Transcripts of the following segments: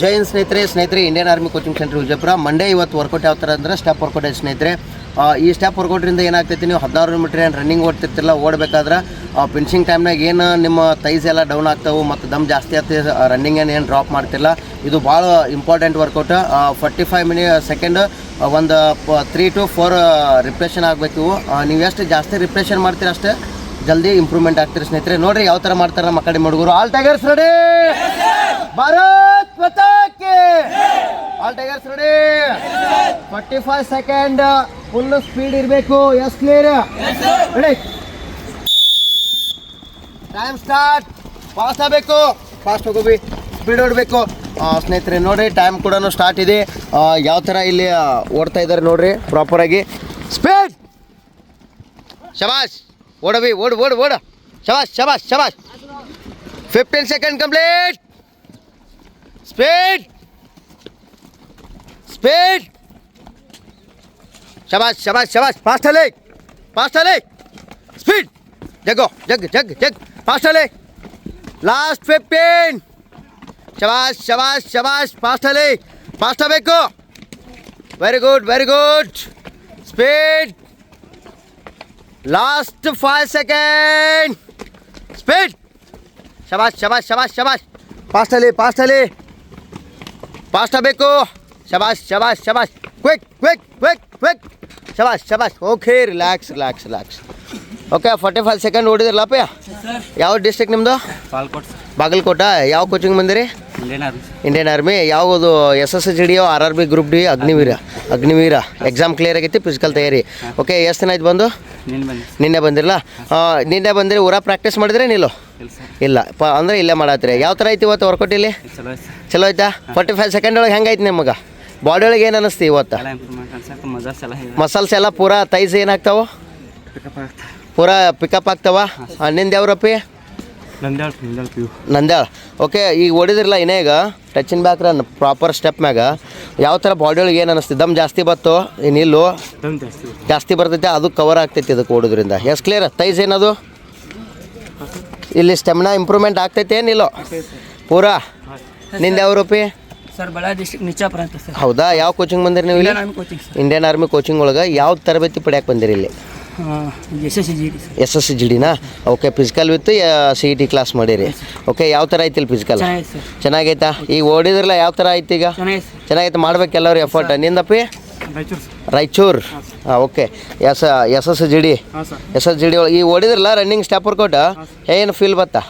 ಜೈನ್ ಸ್ನೇಹಿತರೆ ಸ್ನೇಹಿತರೆ Indian army coaching centre Vijayapura. Monday ಇವತ್ತು ವರ್ಕೌಟ್ ಯಾವ ಥರ ಅಂದರೆ ಸ್ಟೆಪ್ ವರ್ಕೌಟ್ ಐತೆ ಸ್ನೇಹಿತರೆ. ಈ ಸ್ಟೆಪ್ ವರ್ಕೌಟ್ರಿಂದ ಏನಾಗ್ತೈತಿ ನೀವು ಹದಿನಾರು ಮೀಟ್ರ್ ಏನು ರನ್ನಿಂಗ್ ಓಡ್ತಿರ್ತಿಲ್ಲ ಓಡಬೇಕಾದ್ರೆ ಫಿನಿಶಿಂಗ್ ಟೈಮ್ನಾಗ ಏನು ನಿಮ್ಮ ತೈಸ್ ಎಲ್ಲ ಡೌನ್ ಆಗ್ತಾವೆ ಮತ್ತು ದಮ್ ಜಾಸ್ತಿ ಆಗ್ತದೆ ರನ್ನಿಂಗ್ ಏನು ಏನು ಡ್ರಾಪ್ ಮಾಡ್ತಿಲ್ಲ. ಇದು ಭಾಳ important workout forty five mini second ಒಂದು ತ್ರೀ ಟು ಫೋರ್ ರಿಪ್ರೆಷನ್ ಆಗಬೇಕು. ನೀವು ಎಷ್ಟು ಜಾಸ್ತಿ ರಿಪ್ರೆಷನ್ ಮಾಡ್ತೀರ ಅಷ್ಟೇ ಜಲ್ದಿ ಇಂಪ್ರೂವ್ಮೆಂಟ್ ಆಗ್ತೀರಿ ಸ್ನೇಹಿತರೆ. ನೋಡ್ರಿ ಯಾವ ಥರ ಮಾಡ್ತಾರೆ ನಮ್ಮ ಕಡೆ ಹುಡುಗರು. All tigers ready Bharat ಮಾತಾಕ್ಕೆ all tigers ready forty five second full speed ಇರಬೇಕು. Yes clear ready time start fast ಆಗಬೇಕು. ಫಾಸ್ಟ್ ಹೋಗೋವಿ ಸ್ಪೀಡ್ ಓಡಬೇಕು. ಸ್ನೇಹಿತರೆ ನೋಡ್ರಿ ಟೈಮ್ ಕೂಡ ಸ್ಟಾರ್ಟ್ ಇದೆ. ಯಾವ ಥರ ಇಲ್ಲಿ ಓಡ್ತಾ ಇದ್ದಾರೆ ನೋಡ್ರಿ ಪ್ರಾಪರಾಗಿ ಸ್ಪೀಡ್ ಶಬಾಷ್! ಓಡವಿ ಓಡ್ ಓಡ್ ಓಡ. ಶಬಾಷ್ ಶಬಾಷ್ ಶಬಾಷ್. Fifteen second complete speed speed ಶಬಾಷ್ ಶಬಾಷ್ ಶಬಾಷ್ ಫಾಸ್ಟ್ ಅಲೆ ಫಾಸ್ಟ್ ಅಲೆ ಸ್ಪೀಡ್ ಜಗ್ಗೋ ಜಗ್ ಜಗ್ ಜಗ್ ಫಾಸ್ಟ್ ಅಲೆ ಲಾಸ್ಟ್ ಫಿಫ್ಟೀನ್ ಶಬಾಷ್ ಶಬಾಷ್ ಶಬಾಷ್ ಫಾಸ್ಟ್ ಅಲೆ ಫಾಸ್ಟ್ ಆಗಬೇಕು very good very good speed last five second speed ಶಬಾಷ್ ಶಬಾಷ್ ಶಬಾಷ್ ಶಬಾಷ್ ಫಾಸ್ಟಲ್ಲಿ ಫಾಸ್ಟಲ್ಲಿ ಫಾಸ್ಟ್ ಆಗಬೇಕು ಶಬಾಷ್ ಶಬಾಷ್ ಶಬಾಷ್ ಕ್ವಿಕ್ ಕ್ವಿಕ್ ಕ್ವಿಕ್ ಕ್ವಿಕ್ ಶಬಾಷ್ ಶಬಾಷ್ okay relax relax relax okay forty five second ಓಡಿದ್ರಲ್ಲಪ್ಪ ಯಾವ ಡಿಸ್ಟ್ರಿಕ್ಟ್ ನಿಮ್ಮದು ಬಾಗಲಕೋಟ. ಯಾವ ಕೋಚಿಂಗ್ ಬಂದಿರಿ? ಇಂಡಿಯನ್ ಆರ್ಮಿ ಇಂಡಿಯನ್ ಆರ್ಮಿ ಯಾವುದು S S G D R R B group D Agniveer Agniveer exam clear ಆಗೈತಿ physical ತಯಾರಿ. Okay ಎಷ್ಟು ದಿನ ಆಯ್ತು ಬಂದು? ನಿನ್ನ ಬಂದಿರಲ್ಲ? ನಿನ್ನೆ ಬಂದಿರಿ ಊರ ಪ್ರಾಕ್ಟೀಸ್ ಮಾಡಿದ್ರೆ ನಿಲ್ಲೋ ಇಲ್ಲ ಪ ಅಂದರೆ ಇಲ್ಲೇ ಮಾಡತ್ತೀರಿ? ಯಾವ ಥರ ಐತಿ ಇವತ್ತು ವರ್ಕೌಟ್ ಇಲ್ಲಿ? ಚಲೋ ಆಯ್ತಾ ಫಾರ್ಟಿ ಫೈವ್ ಸೆಕೆಂಡ್ ಒಳಗೆ ಹೆಂಗೈತೆ ನಿಮಗೆ? ಬಾಡಿ ಒಳಗೆ ಏನು ಅನಿಸ್ತಿ ಇವತ್ತು? ಮಸಾಲ್ಸ್ ಎಲ್ಲ ಪೂರಾ ತೈಸ್ ಏನಾಗ್ತಾವ ಪೂರಾ ಪಿಕಪ್ ಆಗ್ತಾವ? ನಿಂದ ಯಾವ್ರಪ್ಪಿ ನಂದ್ಯಾಳ ಓಕೆ ಈಗ ಓಡಿದ್ರಲ್ಲ ಇನ್ನೇ ಈಗ? In back run proper step ಮ್ಯಾಗ. ಯಾವ ಥರ ಬಾಡಿ ಒಳಗೆ ಏನು ಅನಿಸ್ತಿ? ದಮ್ ಜಾಸ್ತಿ ಬತ್ತು ನಿಲ್ಲು? ಜಾಸ್ತಿ ಜಾಸ್ತಿ ಬರ್ತೈತೆ ಅದು ಕವರ್ ಆಗ್ತೈತಿ ಅದಕ್ಕೆ ಓಡೋದ್ರಿಂದ. ಎಸ್ ಕ್ಲಿಯರ್ ತೈಸ್ ಏನದು? ಇಲ್ಲಿ ಸ್ಟೆಮಿನಾ ಇಂಪ್ರೂವ್ಮೆಂಟ್ ಆಗ್ತೈತೆ ಏನಿಲ್ಲೋ ಪೂರಾ? ನಿಂದ ಯಾವ ರೂಪಿ ಸರ್ ಬಳ್ಳಾರಿ ನಿಚಾಪುರ ಅಂತ ಸರ್. ಹೌದಾ? ಯಾವ ಕೋಚಿಂಗ್ ಬಂದಿರಿ ನೀವು ಇಲ್ಲಿ? Indian army coaching sir. Indian army coaching ಒಳಗೆ ಯಾವ ತರಬೇತಿ ಪಡೆಯಕ್ಕೆ ಬಂದಿರಿ ಇಲ್ಲಿ? S S G D sir. S S G ಡಿನಾ okay physical with C E T class ಮಾಡಿರಿ ಓಕೆ ಯಾವ ಥರ ಐತಿ ಇಲ್ಲಿ ಫಿಸಿಕಲ್ ಚೆನ್ನಾಗಿದೆ ಸರ್. ಚೆನ್ನಾಗೈತಾ? ಈಗ ಓಡಿದ್ರಲ್ಲ ಯಾವ ಥರ ಐತಿ ಈಗ? ಚೆನ್ನಾಗಿದೆ ಸರ್. ಚೆನ್ನಾಗೈತೆ ಮಾಡ್ಬೇಕು ಎಲ್ಲರೂ ಎಫರ್ಟ್ ನಿಂದಪ್ಪಿ? ರಾಯಚೂರು ಸರ್. ರಾಯಚೂರು? ಹಾಂ okay yes S S G D ಹಾಂ sir. S S G D ಒಳಗೆ ಈಗ ಓಡಿದ್ರಲ್ಲ ರನ್ನಿಂಗ್ ಸ್ಟಾಪ್ ವರ್ಕೌಟ್ ಏನು ಫೀಲ್ ಬತ್ತಾ?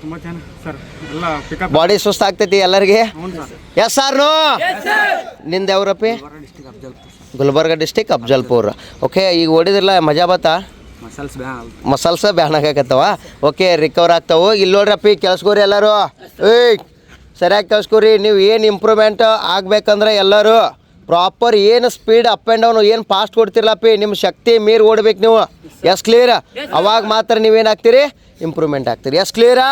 ಸರ್ ಎಲ್ಲ ಪಿಕಪ್ ಬಾಡಿ ಸುಸ್ತು ಆಗ್ತೈತಿ ಎಲ್ಲರಿಗೆ? ಎಸ್ ಆರ್ ನೋ ನಿಂದ ಯಾವ್ರಪ್ಪಿ ಗುಲ್ಬರ್ಗ ಡಿಸ್ಟಿಕ್ ಅಫ್ಜಲ್ಪುರ್ ಓಕೆ ಈಗ ಓಡಿದ್ರಲ್ಲ ಮಜಾ ಬತ್ತಾ? ಮಸಲ್ಸ್ ಬ್ಯಾ ಮಸಲ್ಸ ಬ್ಯಾನ್ ಆಗಾಕತ್ತವ? ಓಕೆ ರಿಕವರ್ ಆಗ್ತಾವು. ಇಲ್ಲಿ ನೋಡ್ರಪ್ಪಿ ಕೆಲ್ಸ್ಕೋರಿ ಎಲ್ಲರೂ. ಏಯ್ ಸರಿಯಾಗಿ ಕೆಲಸಕೋರಿ. ನೀವು ಏನು ಇಂಪ್ರೂವ್ಮೆಂಟ್ ಆಗ್ಬೇಕಂದ್ರೆ ಎಲ್ಲರೂ. ಪ್ರಾಪರ್ ಏನು ಸ್ಪೀಡ್ ಅಪ್ ಆ್ಯಂಡ್ ಡೌನ್ ಏನು ಫಾಸ್ಟ್ ಕೊಡ್ತಿರಲ್ಲಪ್ಪಿ ನಿಮ್ಮ ಶಕ್ತಿ ಮೀರಿ ಓಡ್ಬೇಕು ನೀವು. ಎಸ್ ಕ್ಲಿಯರ್ ಅವಾಗ ಮಾತ್ರ ನೀವೇನಾಗ್ತೀರಿ ಇಂಪ್ರೂವ್ಮೆಂಟ್ ಆಗ್ತೀರಿ? ಎಸ್ ಕ್ಲಿಯರಾ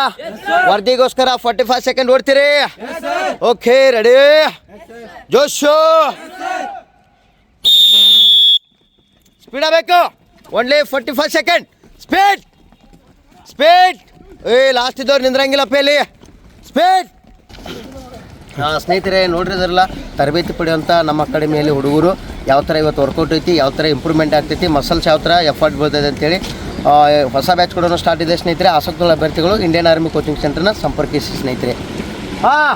ವರದಿಗೋಸ್ಕರ ಫಾರ್ಟಿ ಫೈವ್ ಸೆಕೆಂಡ್ ಓಡ್ತೀರಿ? ಓಕೆ ರೆಡಿ ಜೋಶು? ಸ್ಪೀಡ್ ಆಗಬೇಕು only forty five second speed speed ಏ ಲಾಸ್ಟ್ ಇದ್ದವ್ರು ನಿಂದ್ರಂಗಿಲ್ಲಪ್ಪ ಇಲ್ಲಿ ಸ್ಪೀಡ್ ಸ್ನೇಹಿತರೆ, ನೋಡ್ರಿದ್ರಲ್ಲ, ತರಬೇತಿ ಪಡೆಯುವಂಥ ನಮ್ಮ ಅಕಾಡೆಮಿಯಲ್ಲಿ ಹುಡುಗರು, ಯಾವ ಥರ ಇವತ್ತು ವರ್ಕೌಟ್ ಐತಿ, ಯಾವ ಥರ ಇಂಪ್ರೂವ್ಮೆಂಟ್ ಆಗ್ತೈತಿ ಮಸಲ್ಸ್ ಯಾವ ಥರ ಎಫರ್ಟ್ ಬೀಳ್ತದೆ ಅಂತೇಳಿ ಹೊಸ ಬ್ಯಾಚ್ ಕೂಡ ಸ್ಟಾರ್ಟ್ ಇದೆ ಸ್ನೇಹಿತರೆ. ಆಸಕ್ತಿಗಳ ಅಭ್ಯರ್ಥಿಗಳು ಇಂಡಿಯನ್ ಆರ್ಮಿ ಕೋಚಿಂಗ್ ಸೆಂಟರ್ನ ಸಂಪರ್ಕಿಸಿ ಸ್ನೇಹಿತರೆ. ಹಾಂ